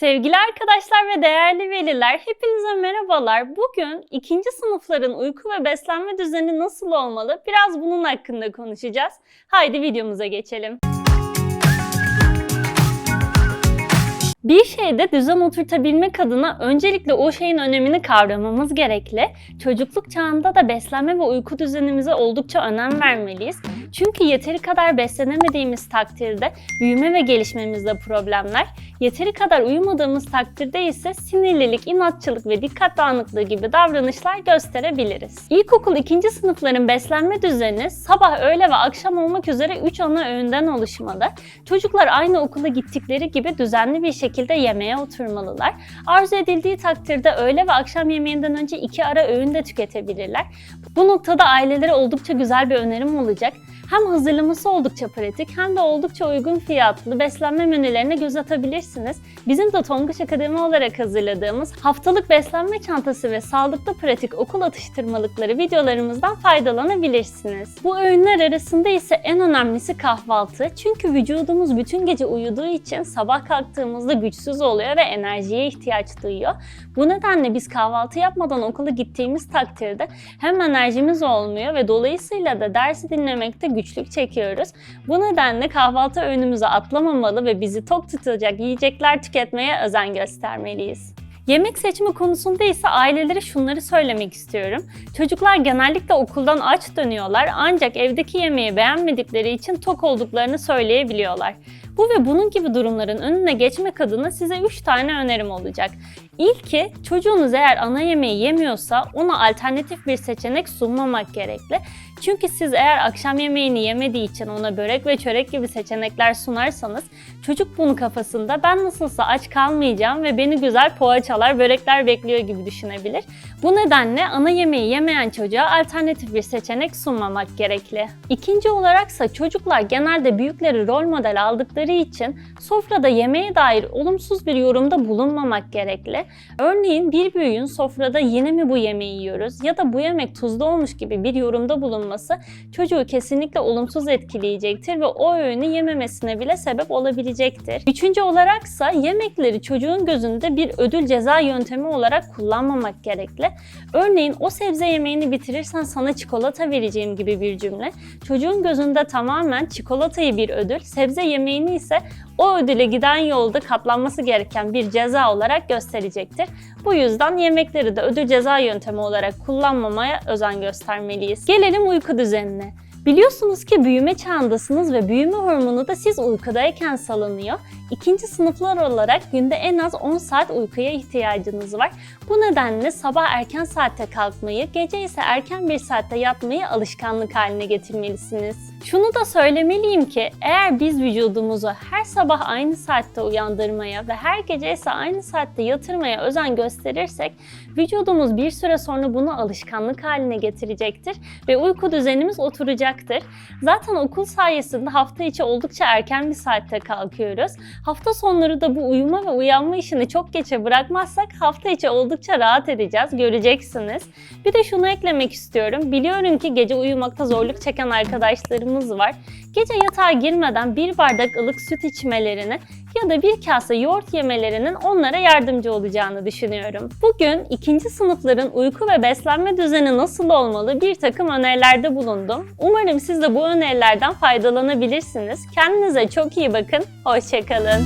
Sevgili arkadaşlar ve değerli veliler, hepinize merhabalar. Bugün ikinci sınıfların uyku ve beslenme düzeni nasıl olmalı? Biraz bunun hakkında konuşacağız. Haydi videomuza geçelim. Bir şeyde düzen oturtabilmek adına öncelikle o şeyin önemini kavramamız gerekli. Çocukluk çağında da beslenme ve uyku düzenimize oldukça önem vermeliyiz. Çünkü yeteri kadar beslenemediğimiz takdirde büyüme ve gelişmemizde problemler, yeteri kadar uyumadığımız takdirde ise sinirlilik, inatçılık ve dikkat dağınıklığı gibi davranışlar gösterebiliriz. İlkokul ikinci sınıfların beslenme düzeni sabah, öğle ve akşam olmak üzere 3 ana öğünden oluşmalı. Çocuklar aynı okula gittikleri gibi düzenli bir şekilde yemeğe oturmalılar. Arzu edildiği takdirde öğle ve akşam yemeğinden önce iki ara öğün de tüketebilirler. Bu noktada ailelere oldukça güzel bir önerim olacak. Hem hazırlaması oldukça pratik hem de oldukça uygun fiyatlı beslenme menülerine göz atabilirsiniz. Bizim de Tonguç Akademi olarak hazırladığımız haftalık beslenme çantası ve sağlıklı pratik okul atıştırmalıkları videolarımızdan faydalanabilirsiniz. Bu öğünler arasında ise en önemlisi kahvaltı. Çünkü vücudumuz bütün gece uyuduğu için sabah kalktığımızda güçsüz oluyor ve enerjiye ihtiyaç duyuyor. Bu nedenle biz kahvaltı yapmadan okula gittiğimiz takdirde hem enerjimiz olmuyor ve dolayısıyla da dersi dinlemekte güçlük çekiyoruz. Bu nedenle kahvaltı öğünümüzü atlamamalı ve bizi tok tutacak yiyecekler tüketmeye özen göstermeliyiz. Yemek seçimi konusunda ise ailelere şunları söylemek istiyorum. Çocuklar genellikle okuldan aç dönüyorlar ancak evdeki yemeği beğenmedikleri için tok olduklarını söyleyebiliyorlar. Bu ve bunun gibi durumların önüne geçmek adına size 3 tane önerim olacak. İlki çocuğunuz eğer ana yemeği yemiyorsa ona alternatif bir seçenek sunmamak gerekli. Çünkü siz eğer akşam yemeğini yemediği için ona börek ve çörek gibi seçenekler sunarsanız çocuk bunu kafasında ben nasılsa aç kalmayacağım ve beni güzel poğaçalar, börekler bekliyor gibi düşünebilir. Bu nedenle ana yemeği yemeyen çocuğa alternatif bir seçenek sunmamak gerekli. İkinci olaraksa çocuklar genelde büyükleri rol model aldıkları için sofrada yemeğe dair olumsuz bir yorumda bulunmamak gerekli. Örneğin bir büyüğün sofrada yine mi bu yemeği yiyoruz ya da bu yemek tuzlu olmuş gibi bir yorumda bulunması çocuğu kesinlikle olumsuz etkileyecektir ve o öğünü yememesine bile sebep olabilecektir. Üçüncü olaraksa yemekleri çocuğun gözünde bir ödül ceza yöntemi olarak kullanmamak gerekli. Örneğin o sebze yemeğini bitirirsen sana çikolata vereceğim gibi bir cümle çocuğun gözünde tamamen çikolatayı bir ödül, sebze yemeğini ise o ödüle giden yolda katlanması gereken bir ceza olarak gösterecektir. Bu yüzden yemekleri de ödül ceza yöntemi olarak kullanmamaya özen göstermeliyiz. Gelelim uyku düzenine. Biliyorsunuz ki büyüme çağındasınız ve büyüme hormonu da siz uykudayken salınıyor. İkinci sınıflar olarak günde en az 10 saat uykuya ihtiyacınız var. Bu nedenle sabah erken saatte kalkmayı, gece ise erken bir saatte yatmayı alışkanlık haline getirmelisiniz. Şunu da söylemeliyim ki eğer biz vücudumuzu her sabah aynı saatte uyandırmaya ve her gece ise aynı saatte yatırmaya özen gösterirsek vücudumuz bir süre sonra bunu alışkanlık haline getirecektir ve uyku düzenimiz oturacaktır. Zaten okul sayesinde hafta içi oldukça erken bir saatte kalkıyoruz. Hafta sonları da bu uyuma ve uyanma işini çok geçe bırakmazsak hafta içi oldukça rahat edeceğiz, göreceksiniz. Bir de şunu eklemek istiyorum. Biliyorum ki gece uyumakta zorluk çeken arkadaşlarımız var. Gece yatağa girmeden bir bardak ılık süt içmelerini ya da bir kase yoğurt yemelerinin onlara yardımcı olacağını düşünüyorum. Bugün ikinci sınıfların uyku ve beslenme düzeni nasıl olmalı bir takım önerilerde bulundum. Umarım siz de bu önerilerden faydalanabilirsiniz. Kendinize çok iyi bakın, hoşçakalın.